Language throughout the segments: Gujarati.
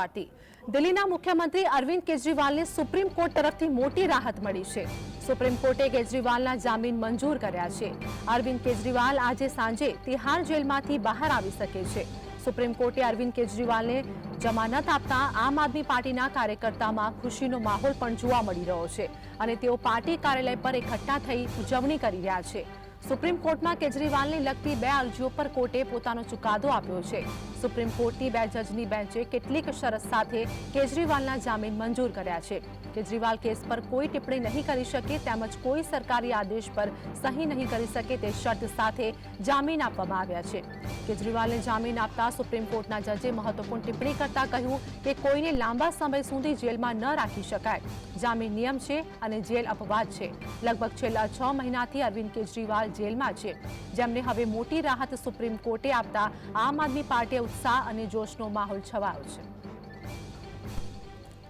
પાર્ટી. દિલ્હીના મુખ્યમંત્રી અરવિંદ કેજરીવાલને સુપ્રીમ કોર્ટ તરફથી મોટી રાહત મળી છે. સુપ્રીમ કોર્ટે કેજરીવાલના જામીન મંજૂર કર્યા છે. અરવિંદ કેજરીવાલ આજે સાંજે તિહાર જેલમાંથી બહાર આવી શકે છે. સુપ્રીમ કોર્ટે અરવિંદ કેજરીવાલને જમાનત આપતા આમ આદમી પાર્ટીના કાર્યકર્તામાં ખુશીનો માહોલ પણ જોવા મળી રહ્યો છે અને તેઓ પાર્ટી કાર્યાલય પર એકઠા થઈ ઉજવણી કરી રહ્યા છે. સુપ્રીમ કોર્ટમાં કેજરીવાલને લગતી બે અરજીઓ પર કોર્ટે પોતાનો ચુકાદો આપ્યો છે. સુપ્રીમ કોર્ટની બે જજની બેન્ચે કેટલીક શરત સાથે કેજરીવાલના જામીન મંજૂર કર્યા છે. કેજરીવાલ કેસ પર કોઈ ટિપ્પણી નહીં કરી શકે તેમજ કોઈ સરકારી આદેશ પર સહી નહીં કરી શકે તે શરત સાથે જામીન આપવામાં આવ્યા છે. કેજરીવાલને જામીન આપતા સુપ્રીમ કોર્ટના જજે મહત્વપૂર્ણ ટિપ્પણી કરતા કહ્યું કે કોઈને લાંબા સમય સુધી જેલમાં ન રાખી શકાય. જામીન નિયમ છે અને જેલ અપવાદ છે. લગભગ છેલ્લા છ મહિનાથી અરવિંદ કેજરીવાલ જેલમાં છે જેમને હવે મોટી રાહત સુપ્રીમ કોર્ટે આપતા આમ આદમી પાર્ટીએ ઉત્સાહ અને જોશનો માહોલ છવાયો છે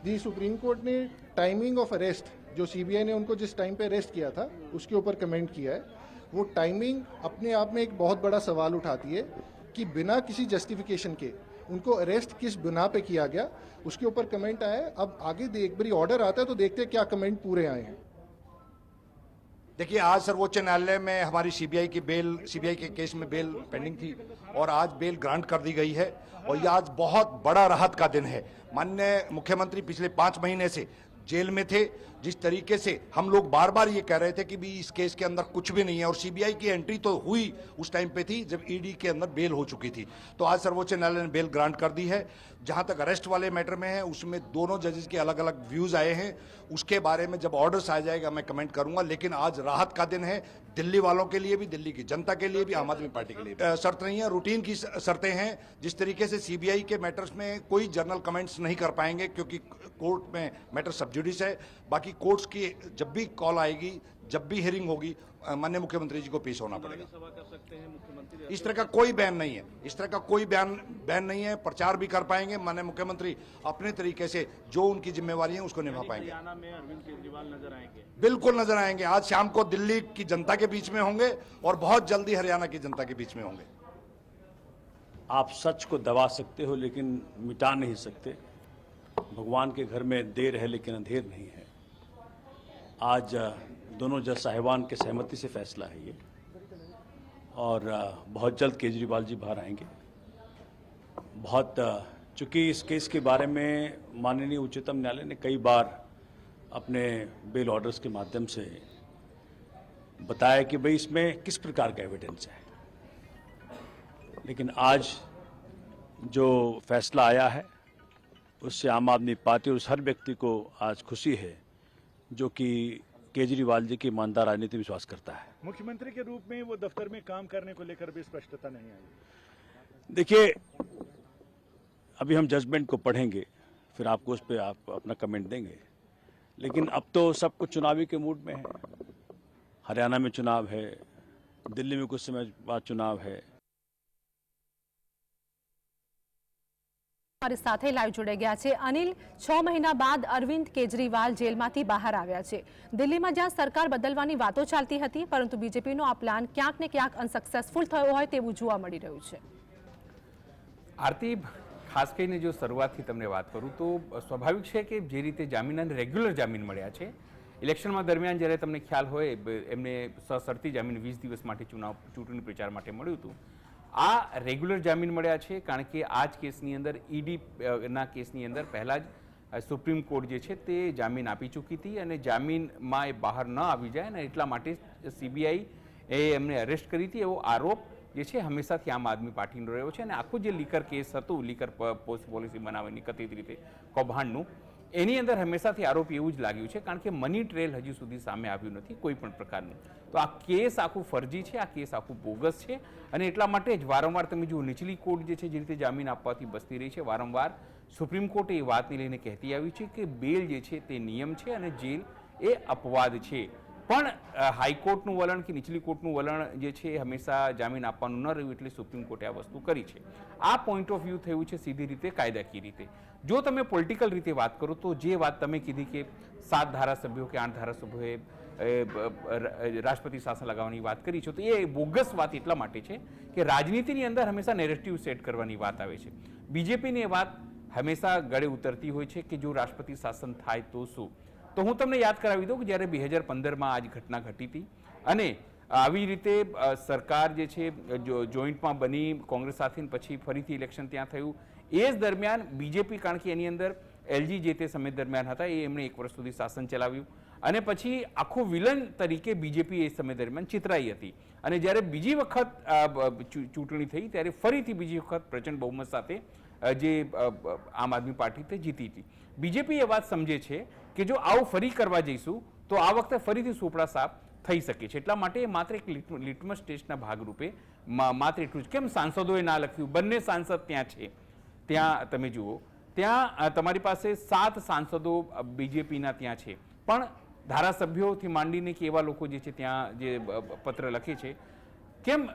दी सुप्रीम कोर्ट ने टाइमिंग ऑफ अरेस्ट जो सीबीआई ने उनको जिस टाइम पे अरेस्ट किया था उसके ऊपर कमेंट किया है वो टाइमिंग अपने आप में एक बहुत बड़ा सवाल उठाती है कि बिना किसी जस्टिफिकेशन के उनको अरेस्ट किस बिना पे किया गया उसके ऊपर कमेंट आया है अब आगे दे- एक बारी ऑर्डर आता है तो देखते हैं क्या कमेंट पूरे आए हैं देखिए, आज सर्वोच्च न्यायालय में हमारी सीबीआई की बेल सीबीआई के केस में बेल पेंडिंग थी और आज बेल ग्रांट कर दी गई है और ये आज बहुत बड़ा राहत का दिन है। माननीय मुख्यमंत्री पिछले पाँच महीने से जेल में थे, जिस तरीके से हम लोग बार बार ये कह रहे थे कि भी इस केस के अंदर कुछ भी नहीं है और सीबीआई की एंट्री तो हुई उस टाइम पे थी, जब ईडी के अंदर बेल हो चुकी थी। तो आज सर्वोच्च न्यायालय ने बेल ग्रांट कर दी है। जहाँ तक अरेस्ट वाले मैटर में है, उसमें दोनों जजेस के अलग अलग व्यूज़ आए हैं। उसके बारे में जब ऑर्डर्स आ जाएगा, मैं कमेंट करूँगा, लेकिन आज राहत का दिन है। दिल्ली वालों के लिए भी, दिल्ली की जनता के लिए भी, आम आदमी पार्टी के लिए। शर्त नहीं है रूटीन की शर्तें हैं। जिस तरीके से सीबीआई के मैटर्स में कोई जर्नल कमेंट्स नहीं कर पाएँगे, क्योंकि कोर्ट में मैटर सब्जुडिस है। बाकी कोर्ट्स की जब भी कॉल आएगी जब भी हियरिंग होगी माननीय मुख्यमंत्री जी को पेश होना पड़ेगा। इस तरह का कोई बैन नहीं है। इस तरह का कोई बैन बैन नहीं है। प्रचार भी कर पाएँगे माननीय मुख्यमंत्री। अपने तरीके से जो उनकी जिम्मेवारी है उसको निभा पाएँगे। में अरविंद केजरीवाल नज़र आएँगे। बिल्कुल नज़र आएँगे। आज शाम को दिल्ली की जनता के बीच में होंगे और बहुत जल्दी हरियाणा की जनता के बीच में होंगे। आप सच को दबा सकते हो लेकिन मिटा नहीं सकते। भगवान के घर में देर है लेकिन अंधेर नहीं है। आज दोनों जज साहिबान के सहमति से फैसला है ये। और बहुत जल्द केजरीवाल जी बाहर आएँगे। बहुत चूँकि इस केस के बारे में माननीय उच्चतम न्यायालय ने कई बार अपने बेल ऑर्डर्स के माध्यम से बताया कि भाई इसमें किस प्रकार का एविडेंस है। लेकिन आज जो फैसला आया है उससे आम आदमी पार्टी और उस हर व्यक्ति को आज खुशी है जो कि केजरीवाल जी की ईमानदार राजनीति विश्वास करता है। मुख्यमंत्री के रूप में वो दफ्तर में काम करने को लेकर भी स्पष्टता नहीं आई। देखिए अभी हम जजमेंट को पढ़ेंगे फिर आपको उस पर आप अपना कमेंट देंगे। लेकिन अब तो सब कुछ चुनावी के मूड में है। हरियाणा में चुनाव है दिल्ली में कुछ समय बाद चुनाव है। અમારી સાથે લાઈવ જોડાઈ ગયા છે. અનિલ, છ મહિના બાદ અરવિંદ કેજરીવાલ જેલમાંથી બહાર આવ્યા છે. દિલ્હીમાં જ્યાં સરકાર બદલવાની વાતો ચાલતી હતી, પરંતુ બીજેપીનો આ પ્લાન ક્યાંક ને ક્યાંક અનસક્સેસફુલ થયો હોય તેવું જોવા મળી રહ્યું છે. આરતી, ખાસ કરીને જો શરૂઆતથી તમને વાત કરું તો સ્વાભાવિક છે કે જે રીતે જામીન અને રેગ્યુલર જામીન મળ્યા છે, ઇલેક્શનમાં દરમિયાન જ્યારે તમને ખ્યાલ હોય એમને સશરતી જામીન વીસ દિવસ માટે ચુનાવ, ચૂંટણી પ્રચાર માટે મળ્યું હતું આ રેગ્યુલર જામીન મળ્યા છે, કારણ કે આ જ કેસની અંદર ઈડી ના કેસની અંદર પહેલાં જ સુપ્રીમ કોર્ટ જે છે તે જામીન આપી ચૂકી હતી અને જામીનમાં એ બહાર ન આવી જાય અને એટલા માટે સીબીઆઈ એ એમને અરેસ્ટ કરી હતી એવો આરોપ જે છે હંમેશાથી આમ આદમી પાર્ટીનો રહ્યો છે અને આખું જે લીકર કેસ હતું, લીકર પોસ્ટ પોલિસી બનાવવાની કથિત રીતે કૌભાંડનું એની અંદર હંમેશાથી આરોપ એવું જ લાગ્યું છે, કારણ કે મની ટ્રેલ હજુ સુધી સામે આવ્યું નથી કોઈ પણ પ્રકારનું. તો આ કેસ આખું ફરજી છે, આ કેસ આખું બોગસ છે, અને એટલા માટે જ વારંવાર તમે જુઓ, નીચલી કોર્ટ જે છે, જે રીતે જામીન આપવાથી બસતી રહી છે, વારંવાર સુપ્રીમ કોર્ટે એ વાતને લઈને કહેતી આવી છે કે બેલ જે છે, તે નિયમ છે અને જેલ એ અપવાદ છે. પણ હાઈકોર્ટનું વલણ કે નીચલી કોર્ટનું વલણ જે છે એ હંમેશા જામીન આપવાનું ન રહ્યું એટલે સુપ્રીમ કોર્ટે આ વસ્તુ કરી છે. આ પોઈન્ટ ઓફ વ્યૂ થયું છે સીધી રીતે, કાયદાકીય રીતે. જો તમે પોલિટિકલ રીતે વાત કરો તો જે વાત તમે કીધી કે સાત ધારાસભ્યો કે આઠ ધારાસભ્યોએ રાષ્ટ્રપતિ શાસન લગાવવાની વાત કરી છે, તો એ બોગસ વાત એટલા માટે છે કે રાજનીતિની અંદર હંમેશા નેરેટિવ સેટ કરવાની વાત આવે છે. બીજેપીની એ વાત હંમેશા ગળે ઉતરતી હોય છે કે જો રાષ્ટ્રપતિ શાસન થાય તો શું? તો હું તમને યાદ કરાવી દઉં કે જ્યારે બે હજાર પંદરમાં આ જ ઘટના ઘટી હતી અને આવી રીતે સરકાર જે છે જોઈન્ટમાં બની, કોંગ્રેસ સાથે પછી ફરીથી ઇલેક્શન ત્યાં થયું. એ જ દરમિયાન બીજેપી, કારણ કે એની અંદર એલજી જે તે સમય દરમિયાન હતા, એ એમણે એક વર્ષ સુધી શાસન ચલાવ્યું. અને પછી આખું વિલન તરીકે બીજેપી એ સમય દરમિયાન ચિતરાઈ હતી. અને જ્યારે બીજી વખત ચૂંટણી થઈ, ત્યારે ફરીથી બીજી વખત પ્રચંડ બહુમત સાથે જે આમ આદમી પાર્ટી તે જીતી હતી. બીજેપી એ વાત સમજે છે કે જો આવું ફરી કરવા જઈશું, તો આ વખતે ફરીથી સુપડા સાફ થઈ શકે છે. એટલા માટે માત્ર એક લિટમસ ટેસ્ટના ભાગરૂપે માત્ર એટલું જ. કેમ સાંસદોએ ના લખ્યું? બંને સાંસદ ત્યાં છે. ત્યાં, તમે જુઓ. ત્યાં તમારી પાસે સાત સાંસદો બીજેપીના ત્યાં છે. પણ ધારાસભ્યોથી માંડીને કે એવા લોકો જે છે ત્યાં, જે પત્ર લખે છે, કેમ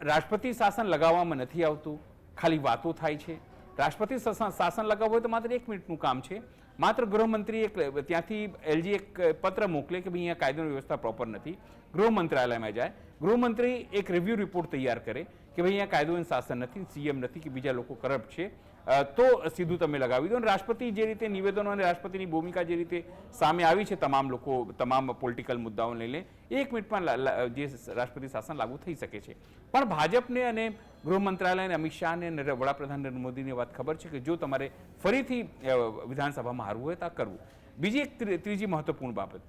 રાષ્ટ્રપતિ શાસન લગાવવામાં નથી આવતું? ખાલી વાતો થાય છે. રાષ્ટ્રપતિ શાસન લગાવવું હોય તો માત્ર એક મિનિટનું કામ છે. માત્ર ગૃહમંત્રી એક, ત્યાંથી એલજી એક પત્ર મોકલે કે ભાઈ અહીંયા કાયદો વ્યવસ્થા પ્રોપર નથી. ગૃહ મંત્રાલયમાં જાય. ગૃહમંત્રી એક રિવ્યૂ રિપોર્ટ તૈયાર કરે કે ભાઈ અહીંયા કાયદો શાસન નથી સીએમ નથી કે બીજા લોકો કરપ્ટ છે. તો સીધું તમે લગાવી દો. અને રાષ્ટ્રપતિ જે રીતે નિવેદનો અને રાષ્ટ્રપતિની ભૂમિકા જે રીતે સામે આવી છે તમામ લોકો, તમામ પોલિટિકલ મુદ્દાઓને લઈને, એક મિનિટમાં જે રાષ્ટ્રપતિ શાસન લાગુ થઈ શકે છે. પણ ભાજપને અને ગૃહ મંત્રાલય અને અમિત શાહને અને વડાપ્રધાન નરેન્દ્ર મોદીની વાત ખબર છે કે જો તમારે ફરીથી વિધાનસભામાં હારવું હોય તો કરવું. બીજી એક ત્રીજી મહત્વપૂર્ણ બાબત.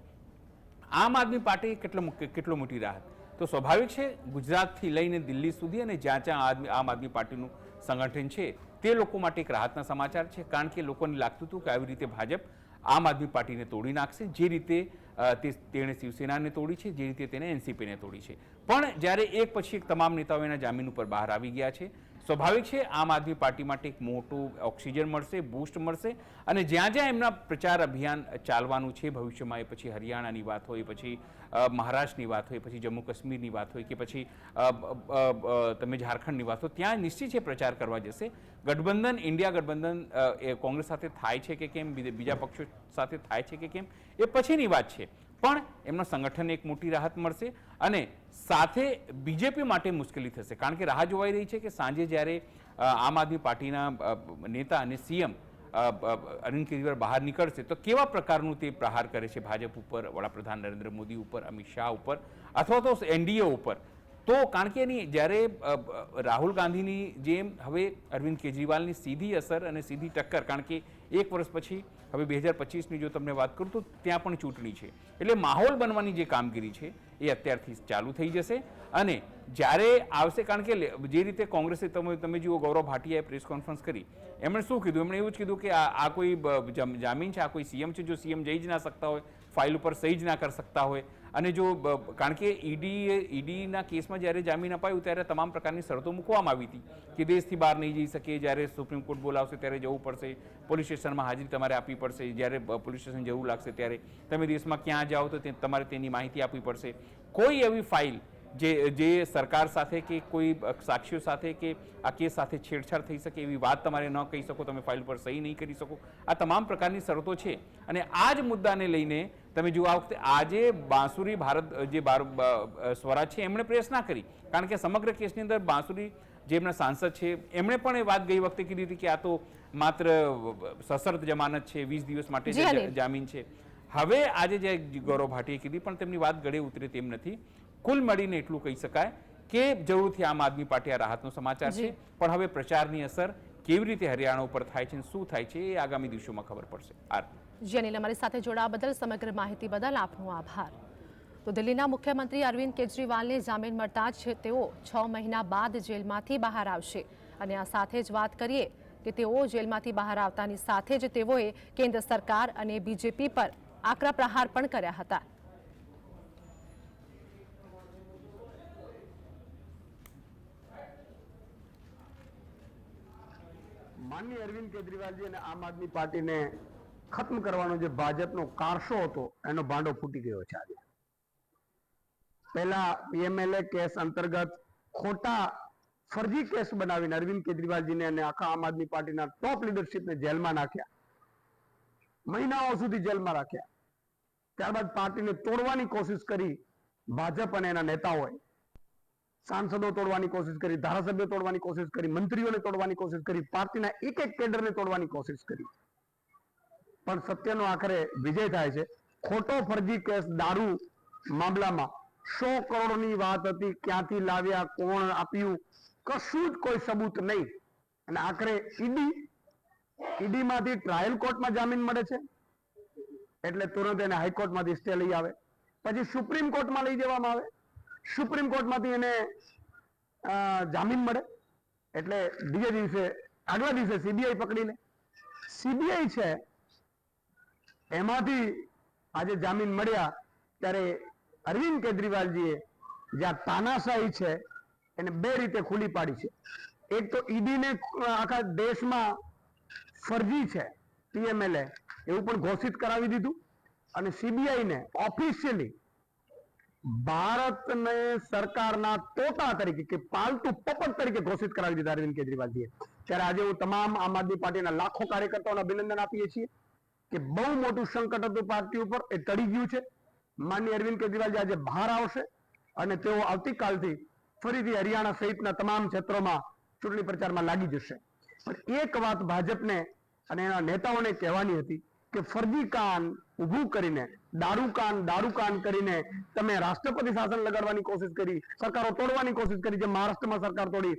આમ આદમી પાર્ટી કેટલો કેટલો મોટી રાહત? તો સ્વાભાવિક છે, ગુજરાતથી લઈને દિલ્હી સુધી અને જ્યાં જ્યાં આદમી, આમ આદમી પાર્ટીનું સંગઠન છે તે લોકો માટે એક રાહતના સમાચાર છે, કારણ કે લોકોને લાગતું હતું કે આવી રીતે ભાજપ આમ આદમી પાર્ટીને તોડી નાખશે. જે રીતે તેણે શિવસેનાને તોડી છે, જે રીતે તેને એનસીપીને તોડી છે. પણ જ્યારે એક પછી એક તમામ નેતાઓ એના જામીન ઉપર બહાર આવી ગયા છે સ્વાભાવિક છે, આમ આદમી પાર્ટી માટે એક મોટું ઓક્સિજન મળશે, બૂસ્ટ મળશે અને જ્યાં જ્યાં એમના પ્રચાર અભિયાન ચાલવાનું છે, ભવિષ્યમાં એ પછી હરિયાણાની વાત હોય પછી મહારાષ્ટ્રની વાત હોય પછી જમ્મુ કાશ્મીરની વાત હોય કે પછી તમે ઝારખંડની વાત હોય, ત્યાં નિશ્ચિત છે પ્રચાર કરવા જશે. ગઠબંધન, ઇન્ડિયા ગઠબંધન એ કોંગ્રેસ સાથે થાય છે કે કેમ? બીજા પક્ષો સાથે થાય છે કે કેમ? એ પછીની વાત છે. પણ એમના સંગઠનને એક મોટી રાહત મળશે અને સાથે બીજેપી માટે મુશ્કેલી થશે. કારણ કે રાહ જોવાઈ રહી છે કે સાંજે જ્યારે આમ આદમી પાર્ટીના નેતા અને સીએમ અરવિંદ કેજરીવાલ બહાર નીકળશે, તો કેવા પ્રકારનું તે પ્રહાર કરે છે? ભાજપ ઉપર, વડાપ્રધાન નરેન્દ્ર મોદી ઉપર, અમિત શાહ ઉપર, અથવા તો એનડીએ ઉપર? તો કારણ કે એની જ્યારે રાહુલ ગાંધીની જેમ હવે અરવિંદ કેજરીવાલની સીધી અસર અને સીધી ટક્કર, કારણ કે એક વર્ષ પછી, હવે બે હજાર પચીસની જો તમને વાત કરું તો ત્યાં પણ ચૂંટણી છે. એટલે માહોલ બનવાની જે કામગીરી છે એ અત્યારથી ચાલુ થઈ જશે. અને જ્યારે આવશે, કારણ કે જે રીતે કોંગ્રેસે તમે તમે જુઓ ગૌરવ ભાટિયાએ પ્રેસ કોન્ફરન્સ કરી. એમણે શું કીધું? એમણે એવું જ કીધું કે આ કોઈ જામીન છે, આ કોઈ સીએમ છે, જો સીએમ જઈ જ ના શકતા હોય, ફાઇલ ઉપર સહી જ ના કરી શકતા હોય અને જો કારણ કે ઈડી ઈડીના કેસમાં જ્યારે જામીન અપાયું ત્યારે તમામ પ્રકારની શરતો મૂકવામાં આવી હતી કે દેશથી બહાર નહીં જઈ શકે, જ્યારે સુપ્રીમ કોર્ટ બોલાવશે ત્યારે જવું પડશે, પોલીસ સ્ટેશનમાં હાજરી તમારે આપવી પડશે, જ્યારે પોલીસ સ્ટેશન જરૂર લાગશે ત્યારે તમે દેશમાં ક્યાં જાઓ તો તમારે તેની માહિતી આપવી પડશે. કોઈ એવી ફાઇલ જે જે સરકાર સાથે કે કોઈ સાક્ષીઓ સાથે કે આ કેસ સાથે છેડછાડ થઈ શકે એવી વાત તમારે ન કહી શકો, તમે ફાઇલ પર સહી નહીં કરી શકો. આ તમામ પ્રકારની શરતો છે. અને આ જ મુદ્દાને લઈને તમે જુઓ આ વખતે આજે બાંસુરી ભારત જે સ્વરાજ છે એમણે પ્રેસ ના કરી. કારણ કે સમગ્ર કેસની અંદર બાંસુરી જે એમના સાંસદ છે એમણે પણ એ વાત ગઈ વખતે કીધી હતી કે આ તો માત્ર સશરત જમાનત છે વીસ દિવસ માટે. જામીન છે. હવે આજે જે ગૌરવ ભાટીએ કીધી પણ તેમની વાત ગળે ઉતરે તેમ નથી. કુલ મળીને એટલું કહી શકાય કે જરૂરથી આમ આદમી પાર્ટી આ રાહતનો સમાચાર છે. પણ હવે પ્રચારની અસર કેવી રીતે હરિયાણા ઉપર થાય છે શું થાય છે એ આગામી દિવસોમાં ખબર પડશે. આરતી. જી અનિલ અમારી સાથે જોડાવા બદલ સમગ્ર માહિતી બદલ આપનો આભાર. તો દિલ્હીના મુખ્યમંત્રી અરવિંદ કેજરીવાલને જામીન મળતા જ તેઓ છ મહિના બાદ જેલમાંથી બહાર આવશે. અને આ સાથે જ વાત કરીએ કે તેઓ જેલમાંથી બહાર આવતાની સાથે જ તેઓએ કેન્દ્ર સરકાર અને બીજેપી પર આકરા પ્રહાર પણ કર્યા હતા. માનની અરવિંદ કેજરીવાલજી અને આમ આદમી પાર્ટીને ખત્મ કરવાનો જે ભાજપનો કારસો હતો, એનો ભાંડો ફૂટી ગયો છે આજે. પહેલા પીએમએલએ કેસ અંતર્ગત ખોટા ફરજી કેસ બનાવીને અરવિંદ કેજરીવાલજીને અને આખા આમ આદમી પાર્ટીના ટોપ લીડરશીપને જેલમાં નાખ્યા. મહિનાઓ સુધી જેલમાં રાખ્યા. ત્યારબાદ પાર્ટીને તોડવાની કોશિશ કરી ભાજપ અને એના નેતાઓએ. સાંસદો તોડવાની કોશિશ કરી, ધારાસભ્યો તોડવાની કોશિશ કરી, મંત્રીઓને તોડવાની કોશિશ કરી, પાર્ટીના એક એક કેડરને તોડવાની કોશિશ કરી. પણ સત્યનો આખરે વિજય થાય છે. ખોટો ફરજી કેસ દારૂ મામલામાં સો કરોડની વાત હતી, ક્યાંથી લાવ્યા, કોણ આપ્યું, કશું જ કોઈ સબૂત નહીં. અને આખરે ઈડી, ઈડીમાંથી ટ્રાયલ કોર્ટમાં જામીન મળે છે. એટલે તુરંત એને હાઈકોર્ટમાંથી સ્ટે લઈ આવે. પછી સુપ્રીમ કોર્ટમાં લઈ જવામાં આવે. સુપ્રીમ કોર્ટમાંથી એને જામીન મળે. એટલે બીજે દિવસે, આગલા દિવસે સીબીઆઈ પકડીને. સીબીઆઈ છે એમાંથી આજે જામીન મળ્યા ત્યારે અરવિંદ કેજરીવાલજીએ જ્યાં તાનાશાહી છે એને બે રીતે ખુલ્લી પાડી છે. એક તો ઈડીને આખા દેશમાં ફરજી છે પીએમએલએ એવું પણ ઘોષિત કરાવી દીધું અને સીબીઆઈ ને ઓફિશિયલી ભારતને સરકારના તોતા તરીકે કે પાલતુ પપટ તરીકે ઘોષિત કરાવી દીધા અરવિંદ કેજરીવાલજીએ. ત્યારે આજે હું તમામ આમ આદમી પાર્ટીના લાખો કાર્યકર્તાઓને અભિનંદન આપીએ છીએ. કે બહુ મોટું સંકટ હતું પાર્ટી ઉપર, એ તળી ગયું છે. માન્ય અરવિંદ કેજરીવાલજી આજે બહાર આવશે અને તેઓ આવતીકાલથી ફરીથી હરિયાણા સહિતના તમામ ક્ષેત્રોમાં ચૂંટણી પ્રચારમાં લાગી જશે. પણ એક વાત ભાજપને અને એના નેતાઓને કહેવાની હતી કે ફરજી કાન ઊભું કરીને દારૂકાન દારૂકાન કરીને તમે રાષ્ટ્રપતિ શાસન લગાડવાની કોશિશ કરી, સરકારો તોડવાની કોશિશ કરી જેમ મહારાષ્ટ્રમાં સરકાર તોડી,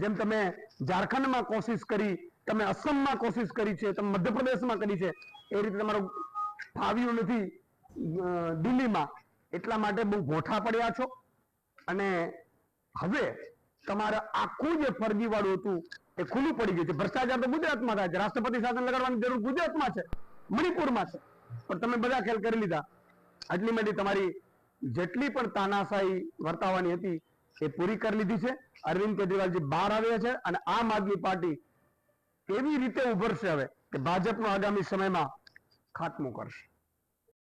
જેમ તમે ઝારખંડમાં કોશિશ કરી, તમે અસમમાં કોશિશ કરી છે, તમે મધ્યપ્રદેશમાં કરી છે એ રીતે તમારું ફાવ્યું નથી દિલ્હીમાં. એટલા માટે બહુ ગોઠા પડ્યા છો. અને હવે તમારે આખું જે ફરજીવાળું હતું એ ખુલ્લું પડી ગયું છે. ભ્રષ્ટાચાર તો ગુજરાતમાં થાય છે. રાષ્ટ્રપતિ શાસન લગાડવાની જરૂર ગુજરાતમાં છે. મણિપુરમાં છે. પણ તમે બધા ખેલ કરી લીધા. આટલી બધી તમારી જેટલી પણ તાનાશાહી વર્તાવાની હતી એ પૂરી કરી લીધી છે. અરવિંદ કેજરીવાલજી બહાર આવ્યા છે અને આમ આદમી પાર્ટી એવી રીતે ઉભરશે હવે? કે ભાજપનો આગામી સમયમાં ખાત્મો કરશે.